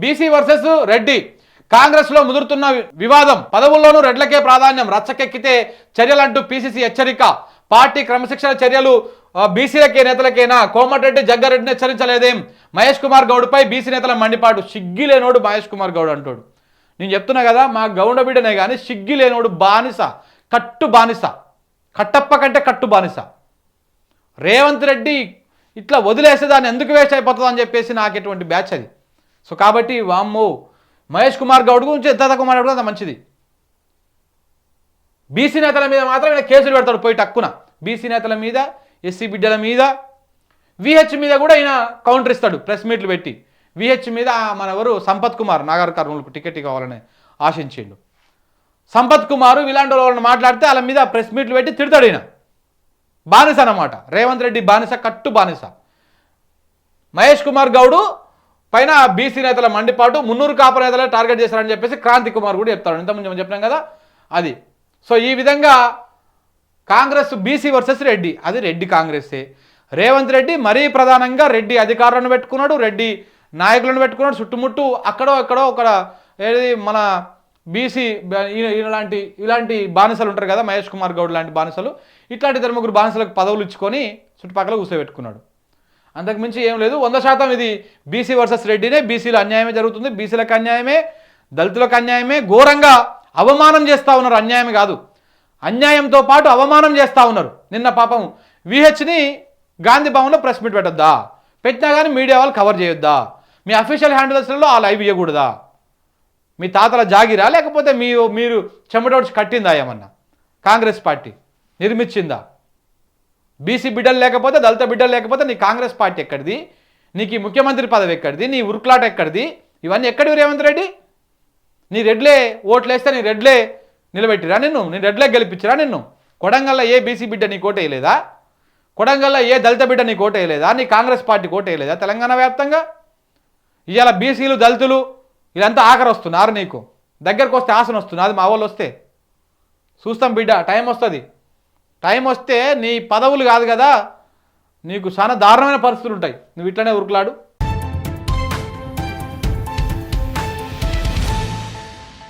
BC versus Reddy. కాంగ్రెస్లో ముదురుతున్న వివాదం. పదవుల్లోనూ రెడ్లకే ప్రాధాన్యం. రచ్చకెక్కితే చర్యలంటూ పీసీసీ హెచ్చరిక. పార్టీ క్రమశిక్షణ చర్యలు బీసీలకే నేతలకేనా? కోమటిరెడ్డి జగ్గారెడ్డిని హెచ్చరించలేదేం? మహేష్ కుమార్ గౌడ్పై బీసీ నేతల మండిపాటు. సిగ్గిలేనోడు మహేష్ కుమార్ గౌడ్ అంటాడు. నేను చెప్తున్నా కదా మా గౌండ బిడ్డనే కానీ సిగ్గి లేనోడు బానిస. కట్టు బానిస. కట్టప్ప కంటే కట్టు బానిస. రేవంత్ రెడ్డి ఇట్లా వదిలేస్తే దాన్ని ఎందుకు వేస్ట్ అయిపోతుంది అని చెప్పేసి నాకు ఎటువంటి బ్యాచ్ అది. సో కాబట్టి వామ్మో మహేష్ కుమార్ గౌడ్ గురించి ఎంత తక్కువ మాట్లాడుకుంటే అంత మంచిది. బీసీ నేతల మీద మాత్రం ఈయన కేసులు పెడతాడు పోయి టక్కున. బీసీ నేతల మీద ఎస్సీ బిడ్డల మీద విహెచ్ మీద కూడా ఈయన కౌంటర్ ఇస్తాడు ప్రెస్ మీట్లు పెట్టి. విహెచ్ మీద మన ఎవరు సంపత్ కుమార్ నాగర్ కర్నూలుకు టికెట్ కావాలని ఆశించిండు. సంపత్ కుమారు ఇలాంటి వాళ్ళని మాట్లాడితే వాళ్ళ మీద ప్రెస్ మీట్లు పెట్టి తిడతాడు ఈయన. బానిస అన్నమాట రేవంత్ రెడ్డి బానిస కట్టు బానిస. మహేష్ కుమార్ గౌడు పైన బీసీ నేతల మండిపాటు మున్నూరు కాపు నేతలే టార్గెట్ చేశారని చెప్పేసి క్రాంతి కుమార్ కూడా చెప్తాడు. ఇంతకుముందు మనం చెప్పినాం కదా అది. సో ఈ విధంగా కాంగ్రెస్ బీసీ వర్సెస్ రెడ్డి అది రెడ్డి కాంగ్రెస్సే రేవంత్ రెడ్డి మరీ ప్రధానంగా రెడ్డి అధికారులను పెట్టుకున్నాడు రెడ్డి నాయకులను పెట్టుకున్నాడు చుట్టుముట్టు అక్కడో ఎక్కడో ఒక ఏది మన బీసీ ఇలాంటి ఇలాంటి బానిసలు ఉంటారు కదా మహేష్ కుమార్ గౌడ్ లాంటి బానిసలు. ఇట్లాంటి ఇద్దరు ముగ్గురు బానిసలకు పదవులు ఇచ్చుకొని చుట్టుపక్కల కూర్చోబెట్టుకున్నాడు. అంతకు మించి ఏం లేదు. వంద శాతం ఇది బీసీ వర్సెస్ రెడ్డినే. బీసీలో అన్యాయమే జరుగుతుంది. బీసీలకు అన్యాయమే దళితులకు అన్యాయమే. ఘోరంగా అవమానం చేస్తూ ఉన్నారు. అన్యాయం కాదు. అన్యాయంతో పాటు అవమానం చేస్తూ ఉన్నారు. నిన్న పాపం విహెచ్ని గాంధీ భవన్లో ప్రెస్ మీట్ పెట్టొద్దా? పెట్టినా కానీ మీడియా వాళ్ళు కవర్ చేయొద్దా? మీ అఫీషియల్ హ్యాండిల్స్లలో ఆ లైవ్ ఇవ్వకూడదా మీ తాతల జాగిరా? లేకపోతే మీ మీరు చెమటోడ్చి కట్టిందా ఏమన్నా? కాంగ్రెస్ పార్టీ నిర్మించిందా? బీసీ బిడ్డలు లేకపోతే దళిత బిడ్డలు లేకపోతే నీ కాంగ్రెస్ పార్టీ ఎక్కడిది? నీకు ఈ ముఖ్యమంత్రి పదవి ఎక్కడిది? నీ ఉరుకులాట ఎక్కడిది? ఇవన్నీ ఎక్కడివి రేవంత్ రెడ్డి? నీ రెడ్లే ఓట్లేస్తే నీ రెడ్లే నిలబెట్టిరా నిన్ను? నీ రెడ్లే గెలిపించిరా నిన్ను? కొడంగల్లో ఏ బీసీ బిడ్డ నీ కోట వేయలేదా? కొడంగల్లో ఏ దళిత బిడ్డ నీ కోట వేయలేదా? నీ కాంగ్రెస్ పార్టీ కోట వేయలేదా తెలంగాణ వ్యాప్తంగా? ఇవాళ బీసీలు దళితులు ఇదంతా ఆఖరి వస్తున్నారు నీకు. దగ్గరకు వస్తే ఆసన వస్తుంది అది మా వాళ్ళు వస్తే. చూస్తాం బిడ్డ టైం వస్తుంది. టైం వస్తే నీ పదవులు కాదు కదా నీకు చాలా దారుణమైన పరిస్థితులు ఉంటాయి. నువ్వు ఇట్లనే ఉరుకులాడు.